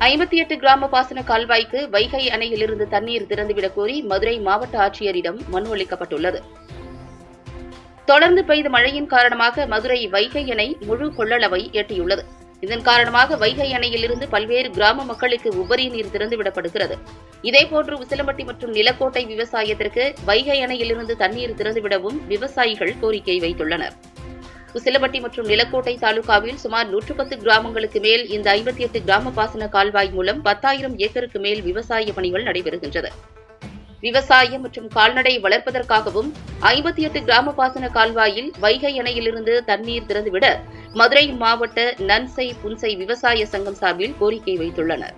ஐம்பத்தி எட்டு கிராம பாசன கால்வாய்க்கு வைகை அணையிலிருந்து தண்ணீர் திறந்துவிடக் கோரி மதுரை மாவட்ட ஆட்சியரிடம் மனு அளிக்கப்பட்டுள்ளது. தொடர்ந்து பெய்த மழையின் காரணமாக மதுரை வைகை அணை முழு கொள்ளளவை எட்டியுள்ளது. இதன் காரணமாக வைகை அணையிலிருந்து பல்வேறு கிராம மக்களுக்கு உபரி நீர் திறந்துவிடப்படுகிறது. இதேபோன்று உசிலம்பட்டி மற்றும் நிலக்கோட்டை விவசாயத்திற்கு வைகை அணையிலிருந்து தண்ணீர் திறந்துவிடவும் விவசாயிகள் கோரிக்கை வைத்துள்ளனர். உசிலப்பட்டி மற்றும் நிலக்கோட்டை தாலுகாவில் சுமார் நூற்று பத்து கிராமங்களுக்கு மேல் இந்த ஐம்பத்தி எட்டு கிராம பாசன கால்வாய் மூலம் பத்தாயிரம் ஏக்கருக்கு மேல் விவசாய பணிகள் நடைபெறுகின்றது. விவசாயம் மற்றும் கால்நடை வளர்ப்பதற்காகவும் ஐம்பத்தி எட்டு கிராம பாசன கால்வாயில் வைகை அணையிலிருந்து தண்ணீர் திறந்துவிட மதுரை மாவட்ட நன்சை புன்சை விவசாய சங்கம் சார்பில் கோரிக்கை வைத்துள்ளனர்.